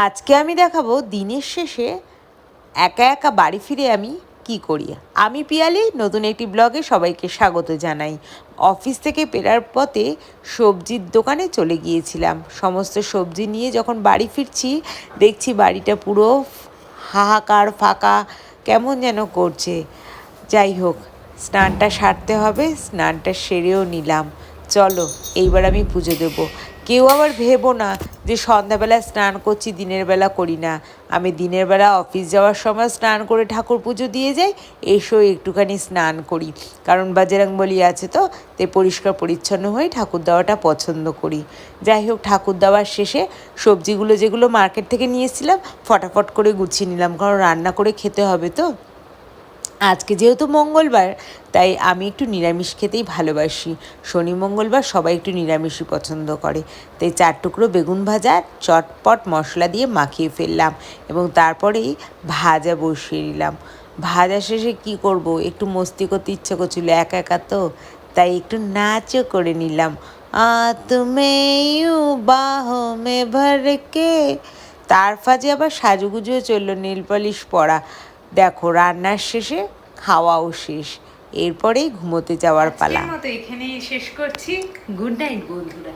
আজকে আমি দেখাবো দিনের শেষে একা একা বাড়ি ফিরে আমি কি করি? আমি পিয়ালি, নতুন একটি ব্লগে সবাইকে স্বাগত জানাই। অফিস থেকে ফেরার পথে সবজির দোকানে চলে গিয়েছিলাম। সমস্ত সবজি নিয়ে যখন বাড়ি ফিরছি, দেখছি বাড়িটা পুরো হাহাকার, ফাঁকা, কেমন যেন করছে। যাই হোক, স্নানটা সারতে হবে, স্নানটা সেরেও নিলাম। চলো, এইবার আমি পুজো দেবো। কেউ আবার ভেবো না যে সন্ধ্যাবেলা স্নান করছি, দিনের বেলা করি না। আমি দিনের বেলা অফিস যাওয়ার সময় স্নান করে ঠাকুর পুজো দিয়ে যাই, এসো একটুখানি স্নান করি। কারণ বলি আছে তো তাই পরিষ্কার পরিচ্ছন্ন হয়ে ঠাকুর দেওয়াটা পছন্দ করি। যাই হোক, ঠাকুর দেওয়ার শেষে সবজিগুলো যেগুলো মার্কেট থেকে নিয়েছিলাম ফটাফট করে গুছিয়ে নিলাম, কারণ রান্না করে খেতে হবে তো। আজকে যেহেতু মঙ্গলবার, তাই আমি একটু নিরামিষ খেতেই ভালোবাসি। শনি, মঙ্গলবার সবাই একটু নিরামিষই পছন্দ করে। তাই চার টুকরো বেগুন ভাজা, চটপট মশলা দিয়ে মাখিয়ে ফেললাম এবং তারপরেই ভাজা বসিয়ে নিলাম। ভাজা শেষে কি করব? একটু মস্তি করতে ইচ্ছে করছিল একা একা তো, তাই একটু নাচও করে নিলাম। আ তুমি বাহো মে ভরকে। তার ফাজে আবার সাজুগুজুও চলল নীল পলিশ পরা। দেখো, রান্নার শেষে খাওয়াও শেষ। এরপরেই ঘুমোতে যাওয়ার পালা। মতো এখানেই শেষ করছি। গুড নাইট, বন্ধুরা।